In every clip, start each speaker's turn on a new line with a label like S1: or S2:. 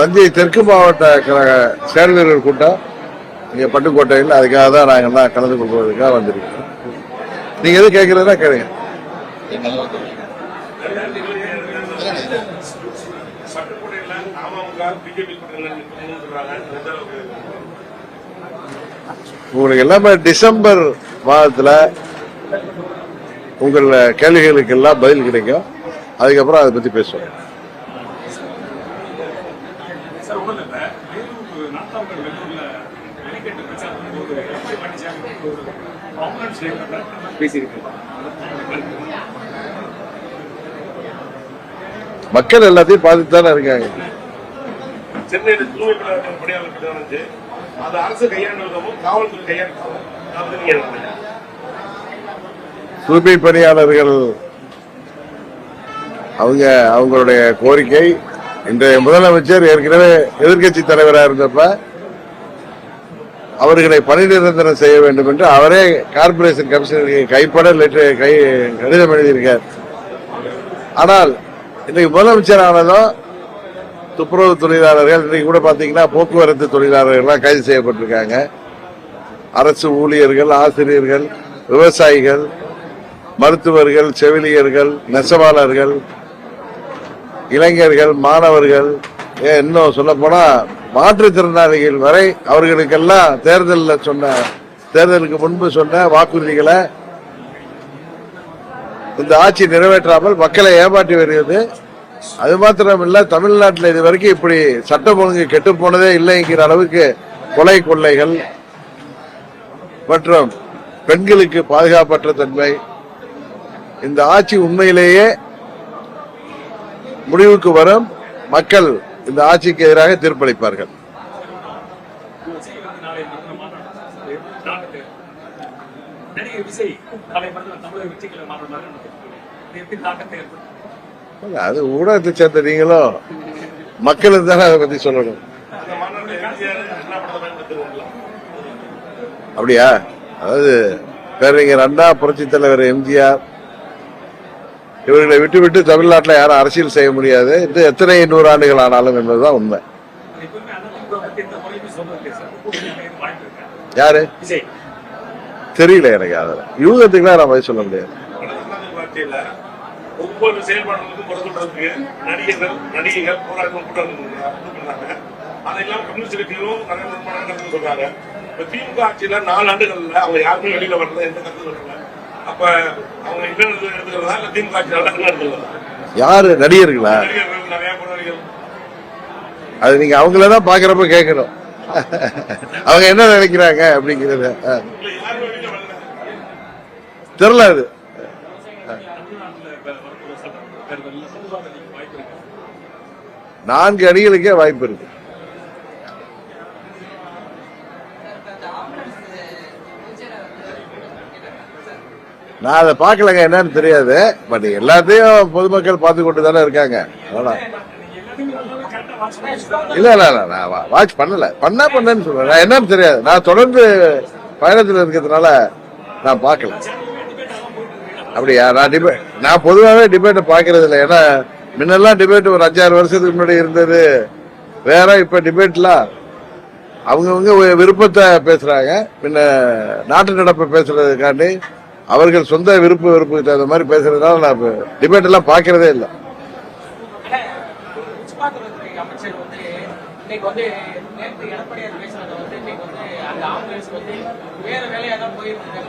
S1: தஞ்சை தெற்கு மாவட்ட கழக செயல்வீரர்கள் கூட்டம் இங்கே பட்டுக்கோட்டையில். அதுக்காக தான் நாங்கள்லாம் கலந்து கொள்வதற்காக வந்திருக்கோம் நீங்க எது கேட்கறதுனா கேளுங்க. உங்களுக்கு எல்லாமே டிசம்பர் மாதத்துல உங்கள் கேள்விகளுக்கு எல்லாம் பதில் கிடைக்கும். அதுக்கப்புறம் அதை பத்தி பேசுவோம்
S2: சார் ஒன்றும் இல்லை நாட்டாமல் வெள்ளூர்ல வெளிக்கட்டு பிரச்சாரம் போது எடப்பாடி பழனிசாமி ஒரு
S1: மக்கள் எல்லாத்தையும் பார்த்துட்டு தானே இருக்காங்க
S3: சென்னையில தூய்மை பணியாளர் வந்துச்சு அது அரசு கையாண்டுவதும் காவல்துறை கையாண்டு?
S1: தூய்மை பணியாளர்கள் அவங்க அவங்களுடைய கோரிக்கை இன்றைய முதலமைச்சர் ஏற்கனவே எதிர்க்கட்சி தலைவராக இருந்தப்ப அவர்களை பணி நிரந்தரம் செய்ய வேண்டும் என்று அவரே கார்பரேஷன் கமிஷனருக்கு கைப்பட லெட்டர் கை கடிதம் எழுதியிருக்கார். ஆனால் இன்னைக்கு முதலமைச்சர் ஆனதும் துப்புரவு தொழிலாளர்கள் இன்னைக்கு கூட பாத்தீங்கன்னா போக்குவரத்து தொழிலாளர்கள்லாம் கைது செய்யப்பட்டிருக்காங்க. அரசு ஊழியர்கள் ஆசிரியர்கள் விவசாயிகள் மருத்துவர்கள் செவிலியர்கள் நெசவாளர்கள் இளைஞர்கள் மாணவர்கள் ஏன் இன்னும் சொல்ல போனா மாற்றுத்திறனாளிகள் வரை அவர்களுக்கெல்லாம் தேர்தலில் சொன்ன தேர்தலுக்கு முன்பு சொன்ன வாக்குறுதிகளை இந்த ஆட்சி நிறைவேற்றாமல் மக்களை ஏமாற்றி வருகிறது. அது மாத்திரமில்ல தமிழ்நாட்டில் இது வரைக்கும் இப்படி சட்டம் ஒழுங்கு கெட்டு போனதே இல்லைங்கிற அளவுக்கு கொலை கொள்ளைகள் மற்றும் பெண்களுக்கு பாதுகாப்பற்ற தன்மை இந்த ஆட்சி உண்மையிலேயே முடிவுக்கு வரும். மக்கள் இந்த ஆட்சிக்கு எதிராக தீர்ப்பளிப்பார்கள். அது ஊடகத்தை சேர்ந்த நீங்களோ மக்களுக்கு தானே அதை பத்தி சொல்லணும். அப்படியா? அதாவது பேரறிஞர் அண்ணா புரட்சி தலைவர் எம்ஜிஆர் இவர்களை விட்டு விட்டு தமிழ்நாட்டில் யாரும் அரசியல் செய்ய முடியாது. இது எத்தனை நூறாண்டுகள் ஆனாலும் என்பதுதான் உண்மை. யாரு? தெரியல எனக்கு அதில் யூகத்துக்குலாம் நான் பதில் சொல்ல முடியாது.
S3: ஒவ்வொரு செயல்பாடுகளுக்கும் குறை சொல்றதுக்கு நடிகர்கள் நடிகைகள் போராட்டம் கூட்டம் பண்ணாங்க அதெல்லாம் கம்யூனிஸ்ட் கட்சிகளும் சொல்றாங்க. இப்ப திமுக ஆட்சியில நாலு ஆண்டுகள்ல அவங்க யாருமே வெளியில வரல எந்த கருத்து சொல்லல அப்ப அவங்க இல்லைன்னு எடுத்துக்கிறதா இல்ல திமுக ஆட்சி நடக்குன்னு எடுத்துக்கிறதா?
S1: யாரு? நடிகர்களா?
S3: நிறைய
S1: அது நீங்க அவங்கள தான் பாக்குறப்ப கேட்கணும் அவங்க என்ன நினைக்கிறாங்க அப்படிங்கறது தெரியல அது. நான்கு அணிகளுக்கே வாய்ப்பு இருக்கு. நான் அதை பார்க்கலங்க என்னன்னு தெரியாது. பட் எல்லாத்தையும் பொதுமக்கள் பார்த்து கொண்டு தானே இருக்காங்க. அவ்வளவுதான். இல்ல இல்ல இல்ல நான் வாட்ச் பண்ணல. பண்ணா பண்ணேன்னு சொல்றேன் நான் என்னன்னு தெரியாது. நான் தொடர்ந்து பயணத்தில் இருக்கிறதுனால நான் பார்க்கல. அப்படியா? நான் டிபேட் நான் பொதுவாகவே டிபேட்டை பார்க்கறது இல்லை. ஏன்னா முன்னெல்லாம் டிபேட் ஒரு அஞ்சாறு வருஷத்துக்கு முன்னாடி இருந்தது. வேற இப்ப டிபேட்லாம் அவங்கவுங்க விருப்பத்தை பேசுறாங்க. பின்ன நாட்டு நடப்பை பேசுறதுக்காண்டி அவர்கள் சொந்த விருப்ப விருப்பத்துக்கு தகுந்த மாதிரி பேசுறதுனால நான் டிபேட் எல்லாம் பார்க்கறதே இல்லை.
S4: வேற வேலையா தான் போயிருந்தாங்க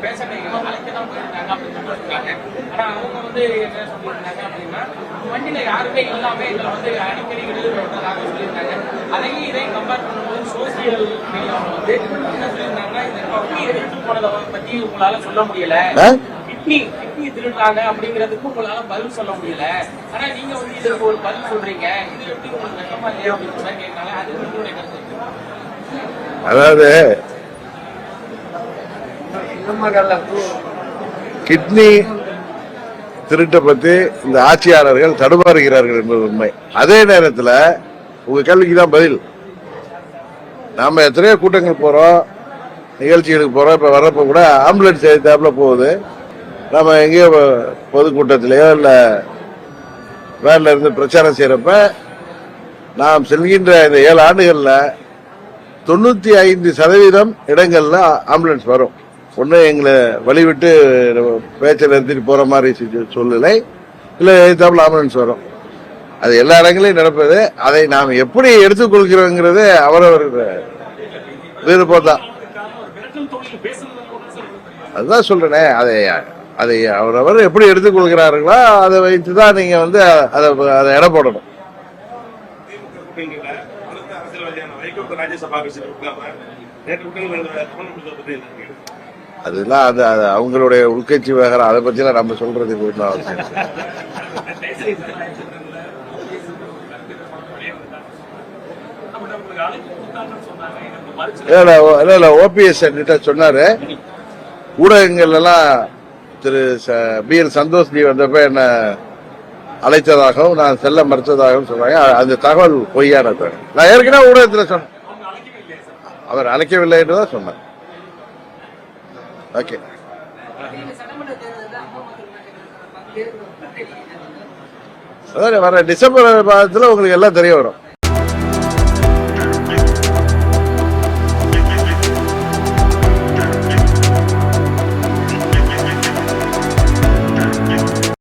S4: வண்டியில யாருமே இல்லாம இதுல வந்து அடிக்கடி இடையூறு சொல்லியிருந்தாங்க. அதையும் இதையும் கம்பேர் பண்ணும்போது சோசியல் மீடியாவில் வந்து என்ன சொல்லியிருந்தாங்கன்னா இந்த கிட்னி எடுத்து போனதை பத்தி உங்களால சொல்ல முடியல? கிட்னி கிட்னி திருடுறாங்க அப்படிங்கிறதுக்கு உங்களால பதில் சொல்ல முடியல. ஆனா நீங்க வந்து இதுக்கு ஒரு பதில் சொல்றீங்க. இது எப்படி உங்களுக்கு வெக்கமா இல்லையா அப்படின்னு சொல்லி கேட்கறாங்க அது உங்களுடைய கருத்து.
S1: அதாவது கிட்னி திருட்டை பத்தி இந்த ஆட்சியாளர்கள் தடுமாறுகிறார்கள் என்பது உண்மை. அதே நேரத்தில் உங்க கேள்விக்கு தான் பதில். நாம எத்தனையோ கூட்டங்கள் போறோம் நிகழ்ச்சிகளுக்கு போறோம் இப்ப வர்றப்ப கூட ஆம்புலன்ஸ் எடுத்தாப்புல போகுது. நம்ம எங்கேயோ பொதுக்கூட்டத்திலேயோ இல்ல வேன்ல இருந்து பிரச்சாரம் செய்யறப்ப நாம் செல்கின்ற இந்த ஏழு ஆண்டுகள்ல தொண்ணூத்தி ஐந்து சதவீதம் இடங்கள்ல ஆம்புலன்ஸ் வரும். ஒன்று எங்களை வழிவிட்டு பேச்சை நிறுத்திட்டு போற மாதிரி சூழ்நிலை. இல்ல எதிர்த்தாப்புல ஆம்புலன்ஸ் வரும். அது எல்லா இடங்களையும் நடப்பது அதை நாம் எப்படி எடுத்துக்கொள்கிறோங்கிறது அவரவர் விருப்பம் தான். அதுதான் சொல்றேனே அதை அதை அவரவர் எப்படி எடுத்துக்கொள்கிறார்களோ அதை வைத்து தான் நீங்க வந்து அதை அதை எடை போடணும். அதெல்லாம் அது அது அவங்களுடைய உள்கட்சி விவகாரம் அதை பற்றிலாம் நம்ம சொல்றதுக்கு ஒன்றும் அவசியம் இல்ல, இல்ல, இல்ல ஓபிஎஸ் என்கிட்ட சொன்னாரு. ஊடகங்கள் எல்லாம் திரு பி எல் சந்தோஷ் ஜி வந்தப்ப என்ன அழைத்ததாகவும் நான் செல்ல மறுத்ததாகவும் சொன்னாங்க அந்த தகவல் பொய்யான தகவல் நான் ஏற்கனவே ஊடகத்தில் சொன்னேன் அவர் அழைக்கவில்லை என்று தான் சொன்னேன் ஓகே வர டிசம்பர் மாதத்துல உங்களுக்கு எல்லாம் தெரிய வரும்.